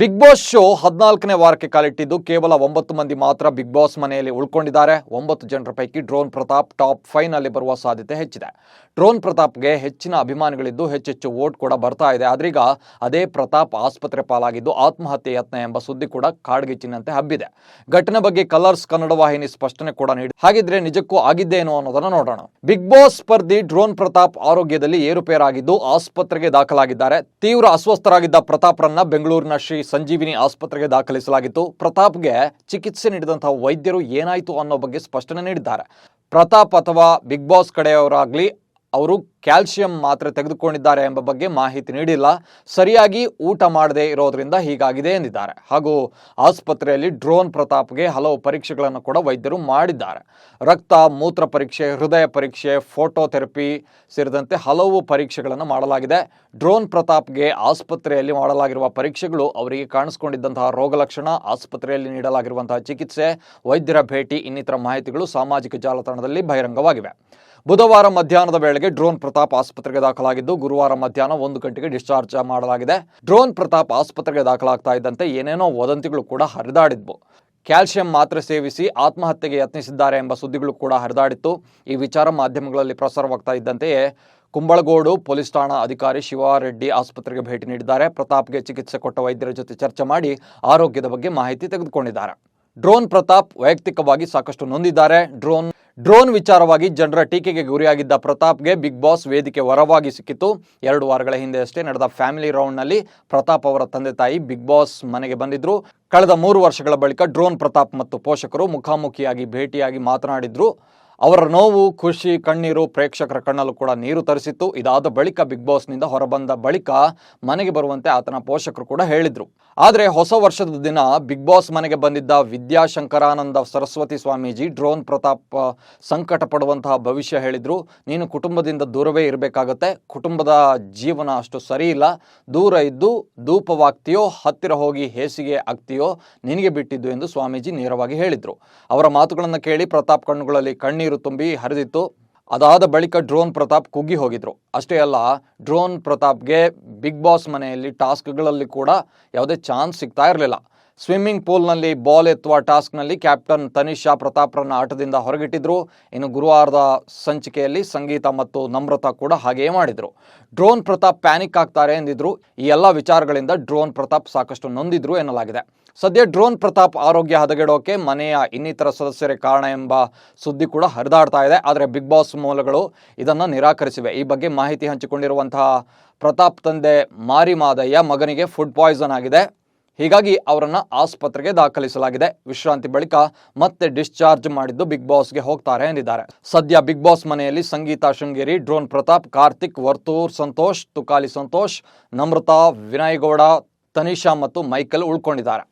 Big boss show ಹದಿನಾಲ್ಕನೇ ವಾರಕ್ಕೆ ಕಾಲಿಟ್ಟಿದ್ದು ಕೇವಲ ಒಂಬತ್ತು ಮಂದಿ ಮಾತ್ರ ಬಿಗ್ ಬಾಸ್ ಮನೆಯಲ್ಲಿ ಉಳ್ಕೊಂಡಿದ್ದಾರೆ. ಒಂಬತ್ತು ಜನರ ಪೈಕಿ ಡ್ರೋನ್ ಪ್ರತಾಪ್ ಟಾಪ್ ಫೈವ್ನಲ್ಲಿ ಬರುವ ಸಾಧ್ಯತೆ ಹೆಚ್ಚಿದೆ. ಡ್ರೋನ್ ಪ್ರತಾಪ್ಗೆ ಹೆಚ್ಚಿನ ಅಭಿಮಾನಿಗಳಿದ್ದು ಹೆಚ್ಚೆಚ್ಚು ವೋಟ್ ಕೂಡ ಬರ್ತಾ ಇದೆ. ಆದ್ರೀಗ ಅದೇ ಪ್ರತಾಪ್ ಆಸ್ಪತ್ರೆ ಪಾಲಾಗಿದ್ದು ಆತ್ಮಹತ್ಯೆ ಯತ್ನ ಎಂಬ ಸುದ್ದಿ ಕೂಡ ಕಾಡ್ಗಿಚ್ಚಿನಂತೆ ಹಬ್ಬಿದೆ. ಘಟನೆ ಬಗ್ಗೆ ಕಲರ್ಸ್ ಕನ್ನಡ ವಾಹಿನಿ ಸ್ಪಷ್ಟನೆ ಕೂಡ ನೀಡಿ, ಹಾಗಿದ್ರೆ ನಿಜಕ್ಕೂ ಆಗಿದ್ದೇನೋ ಅನ್ನೋದನ್ನ ನೋಡೋಣ. ಬಿಗ್ ಬಾಸ್ ಸ್ಪರ್ಧಿ ಡ್ರೋನ್ ಪ್ರತಾಪ್ ಆರೋಗ್ಯದಲ್ಲಿ ಏರುಪೇರಾಗಿದ್ದು ಆಸ್ಪತ್ರೆಗೆ ದಾಖಲಾಗಿದ್ದಾರೆ. ತೀವ್ರ ಅಸ್ವಸ್ಥರಾಗಿದ್ದ ಪ್ರತಾಪ್ರನ್ನ ಬೆಂಗಳೂರಿನ ಶ್ರೀ ಸಂಜೀವಿನಿ ಆಸ್ಪತ್ರೆಗೆ ದಾಖಲಿಸಲಾಗಿತ್ತು. ಪ್ರತಾಪ್ಗೆ ಚಿಕಿತ್ಸೆ ನೀಡಿದಂತಹ ವೈದ್ಯರು ಏನಾಯಿತು ಅನ್ನೋ ಬಗ್ಗೆ ಸ್ಪಷ್ಟನೆ ನೀಡಿದ್ದಾರೆ. ಪ್ರತಾಪ್ ಅಥವಾ ಬಿಗ್ ಬಾಸ್ ಕಡೆಯವರಾಗ್ಲಿ ಅವರು ಕ್ಯಾಲ್ಸಿಯಂ ಮಾತ್ರೆ ತೆಗೆದುಕೊಂಡಿದ್ದಾರೆ ಎಂಬ ಬಗ್ಗೆ ಮಾಹಿತಿ ನೀಡಿಲ್ಲ. ಸರಿಯಾಗಿ ಊಟ ಮಾಡದೇ ಇರೋದ್ರಿಂದ ಹೀಗಾಗಿದೆ ಎಂದಿದ್ದಾರೆ. ಹಾಗೂ ಆಸ್ಪತ್ರೆಯಲ್ಲಿ ಡ್ರೋನ್ ಪ್ರತಾಪ್ಗೆ ಹಲವು ಪರೀಕ್ಷೆಗಳನ್ನು ಕೂಡ ವೈದ್ಯರು ಮಾಡಿದ್ದಾರೆ. ರಕ್ತ, ಮೂತ್ರ ಪರೀಕ್ಷೆ, ಹೃದಯ ಪರೀಕ್ಷೆ, ಫೋಟೋಥೆರಪಿ ಸೇರಿದಂತೆ ಹಲವು ಪರೀಕ್ಷೆಗಳನ್ನು ಮಾಡಲಾಗಿದೆ. ಡ್ರೋನ್ ಪ್ರತಾಪ್ಗೆ ಆಸ್ಪತ್ರೆಯಲ್ಲಿ ಮಾಡಲಾಗಿರುವ ಪರೀಕ್ಷೆಗಳು ಅವರಿಗೆ ಕಾಣಿಸಿಕೊಂಡಿದ್ದಂತಹ ರೋಗಲಕ್ಷಣ ಆಸ್ಪತ್ರೆಯಲ್ಲಿ ನೀಡಲಾಗಿರುವಂತಹ ಚಿಕಿತ್ಸೆ, ವೈದ್ಯರ ಭೇಟಿ, ಇನ್ನಿತರ ಮಾಹಿತಿಗಳು ಸಾಮಾಜಿಕ ಜಾಲತಾಣದಲ್ಲಿ ಬಹಿರಂಗವಾಗಿವೆ. ಬುಧವಾರ ಮಧ್ಯಾಹ್ನದ ವೇಳೆಗೆ ಡ್ರೋನ್ ಪ್ರತಾಪ್ ಆಸ್ಪತ್ರೆಗೆ ದಾಖಲಾಗಿದ್ದು, ಗುರುವಾರ ಮಧ್ಯಾಹ್ನ ಒಂದು ಗಂಟೆಗೆ ಡಿಸ್ಚಾರ್ಜ್ ಮಾಡಲಾಗಿದೆ. ಡ್ರೋನ್ ಪ್ರತಾಪ್ ಆಸ್ಪತ್ರೆಗೆ ದಾಖಲಾಗ್ತಾ ಇದ್ದಂತೆ ಏನೇನೋ ವದಂತಿಗಳು ಕೂಡ ಹರಿದಾಡಿದ್ವು. ಕ್ಯಾಲ್ಸಿಯಂ ಮಾತ್ರೆ ಸೇವಿಸಿ ಆತ್ಮಹತ್ಯೆಗೆ ಯತ್ನಿಸಿದ್ದಾರೆ ಎಂಬ ಸುದ್ದಿಗಳು ಕೂಡ ಹರಿದಾಡಿತ್ತು. ಈ ವಿಚಾರ ಮಾಧ್ಯಮಗಳಲ್ಲಿ ಪ್ರಸಾರವಾಗ್ತಾ ಇದ್ದಂತೆಯೇ ಕುಂಬಳಗೋಡು ಪೊಲೀಸ್ ಠಾಣಾ ಅಧಿಕಾರಿ ಶಿವಾರೆಡ್ಡಿ ಆಸ್ಪತ್ರೆಗೆ ಭೇಟಿ ನೀಡಿದ್ದಾರೆ. ಪ್ರತಾಪ್ಗೆ ಚಿಕಿತ್ಸೆ ಕೊಟ್ಟ ವೈದ್ಯರ ಜೊತೆ ಚರ್ಚೆ ಮಾಡಿ ಆರೋಗ್ಯದ ಬಗ್ಗೆ ಮಾಹಿತಿ ತೆಗೆದುಕೊಂಡಿದ್ದಾರೆ. ಡ್ರೋನ್ ಪ್ರತಾಪ್ ವೈಯಕ್ತಿಕವಾಗಿ ಸಾಕಷ್ಟು ನೊಂದಿದ್ದಾರೆ. ಡ್ರೋನ್ ಡ್ರೋನ್ ವಿಚಾರವಾಗಿ ಜನರ ಟೀಕೆಗೆ ಗುರಿಯಾಗಿದ್ದ ಪ್ರತಾಪ್ಗೆ ಬಿಗ್ ಬಾಸ್ ವೇದಿಕೆ ವರವಾಗಿ ಸಿಕ್ಕಿತು ಎರಡು ವಾರಗಳ ಹಿಂದೆ ಅಷ್ಟೇ ನಡೆದ ಫ್ಯಾಮಿಲಿ ರೌಂಡ್ನಲ್ಲಿ ಪ್ರತಾಪ್ ಅವರ ತಂದೆ ತಾಯಿ ಬಿಗ್ ಬಾಸ್ ಮನೆಗೆ ಬಂದಿದ್ರು. ಕಳೆದ ಮೂರು ವರ್ಷಗಳ ಬಳಿಕ ಡ್ರೋನ್ ಪ್ರತಾಪ್ ಮತ್ತು ಪೋಷಕರು ಮುಖಾಮುಖಿಯಾಗಿ ಭೇಟಿಯಾಗಿ ಮಾತನಾಡಿದ್ರು. ಅವರ ನೋವು ಖುಷಿ ಕಣ್ಣೀರು ಪ್ರೇಕ್ಷಕರ ಕಣ್ಣಲ್ಲೂ ಕೂಡ ನೀರು ತರಿಸಿತ್ತು. ಇದಾದ ಬಳಿಕ ಬಿಗ್ ಬಾಸ್ನಿಂದ ಹೊರಬಂದ ಬಳಿಕ ಮನೆಗೆ ಬರುವಂತೆ ಆತನ ಪೋಷಕರು ಕೂಡ ಹೇಳಿದರು. ಆದರೆ ಹೊಸ ವರ್ಷದ ದಿನ ಬಿಗ್ ಬಾಸ್ ಮನೆಗೆ ಬಂದಿದ್ದ ವಿದ್ಯಾಶಂಕರಾನಂದ ಸರಸ್ವತಿ ಸ್ವಾಮೀಜಿ ಡ್ರೋನ್ ಪ್ರತಾಪ್ ಆ, ಸಂಕಟ ಪಡುವಂತಹ ಭವಿಷ್ಯ ಹೇಳಿದರು. ನೀನು ಕುಟುಂಬದಿಂದ ದೂರವೇ ಇರಬೇಕಾಗತ್ತೆ. ಕುಟುಂಬದ ಜೀವನ ಅಷ್ಟು ಸರಿ ಇಲ್ಲ. ದೂರ ಇದ್ದು ಧೂಪವಾಗ್ತೀಯೋ ಹತ್ತಿರ ಹೋಗಿ ಹೇಸಿಗೆ ಆಗ್ತೀಯೋ ನಿನಗೆ ಬಿಟ್ಟಿದ್ದು ಎಂದು ಸ್ವಾಮೀಜಿ ನೇರವಾಗಿ ಹೇಳಿದರು. ಅವರ ಮಾತುಗಳನ್ನು ಕೇಳಿ ಪ್ರತಾಪ್ ಕಣ್ಣುಗಳಲ್ಲಿ ಕಣ್ಣೀರು ತುಂಬಿ ಹರಿದಿತ್ತು. ಅದಾದ ಬಳಿಕ ಡ್ರೋನ್ ಪ್ರತಾಪ್ ಕುಗ್ಗಿ ಹೋಗಿದ್ರು. ಅಷ್ಟೇ ಅಲ್ಲ, ಡ್ರೋನ್ ಪ್ರತಾಪ್ಗೆ ಬಿಗ್ ಬಾಸ್ ಮನೆಯಲ್ಲಿ ಟಾಸ್ಕ್ಗಳಲ್ಲಿ ಕೂಡ ಯಾವುದೇ ಚಾನ್ಸ್ ಸಿಗ್ತಾ ಇರಲಿಲ್ಲ. ಸ್ವಿಮ್ಮಿಂಗ್ ಪೂಲ್ನಲ್ಲಿ ಬಾಲ್ ಎತ್ತುವ ಟಾಸ್ಕ್ನಲ್ಲಿ ಕ್ಯಾಪ್ಟನ್ ತನಿಷಾ ಪ್ರತಾಪ್ರನ್ನ ಆಟದಿಂದ ಹೊರಗಿಟ್ಟಿದ್ರು. ಇನ್ನು ಗುರುವಾರದ ಸಂಚಿಕೆಯಲ್ಲಿ ಸಂಗೀತ ಮತ್ತು ನಮ್ರತಾ ಕೂಡ ಹಾಗೆಯೇ ಮಾಡಿದರು. ಡ್ರೋನ್ ಪ್ರತಾಪ್ ಪ್ಯಾನಿಕ್ ಆಗ್ತಾರೆ ಎಂದಿದ್ರು. ಈ ಎಲ್ಲ ವಿಚಾರಗಳಿಂದ ಡ್ರೋನ್ ಪ್ರತಾಪ್ ಸಾಕಷ್ಟು ನೊಂದಿದ್ರು ಎನ್ನಲಾಗಿದೆ. ಸದ್ಯ ಡ್ರೋನ್ ಪ್ರತಾಪ್ ಆರೋಗ್ಯ ಹದಗೆಡೋಕೆ ಮನೆಯ ಇನ್ನಿತರ ಸದಸ್ಯರೇ ಕಾರಣ ಎಂಬ ಸುದ್ದಿ ಕೂಡ ಹರಿದಾಡ್ತಾ ಇದೆ. ಆದರೆ ಬಿಗ್ ಬಾಸ್ ಮೂಲಗಳು ಇದನ್ನು ನಿರಾಕರಿಸಿವೆ. ಈ ಬಗ್ಗೆ ಮಾಹಿತಿ ಹಂಚಿಕೊಂಡಿರುವಂತಹ ಪ್ರತಾಪ್ ತಂದೆ ಮಾರಿ ಮಾದಯ್ಯ ಮಗನಿಗೆ ಫುಡ್ ಪಾಯ್ಸನ್ ಆಗಿದೆ. ಹೀಗಾಗಿ ಅವರನ್ನು ಆಸ್ಪತ್ರೆಗೆ ದಾಖಲಿಸಲಾಗಿದೆ. ವಿಶ್ರಾಂತಿ ಬಳಿಕ ಮತ್ತೆ ಡಿಸ್ಚಾರ್ಜ್ ಮಾಡಿದ್ದು ಬಿಗ್ ಬಾಸ್ಗೆ ಹೋಗ್ತಾರೆ ಎಂದಿದ್ದಾರೆ. ಸದ್ಯ ಬಿಗ್ ಬಾಸ್ ಮನೆಯಲ್ಲಿ ಸಂಗೀತಾ ಶೃಂಗೇರಿ, ಡ್ರೋನ್ ಪ್ರತಾಪ್, ಕಾರ್ತಿಕ್, ವರ್ತೂರ್ ಸಂತೋಷ್, ತುಕಾಲಿ ಸಂತೋಷ್, ನಮ್ರತಾ, ವಿನಯ್ ಗೌಡ, ತನಿಷಾ ಮತ್ತು ಮೈಕಲ್ ಉಳ್ಕೊಂಡಿದ್ದಾರೆ.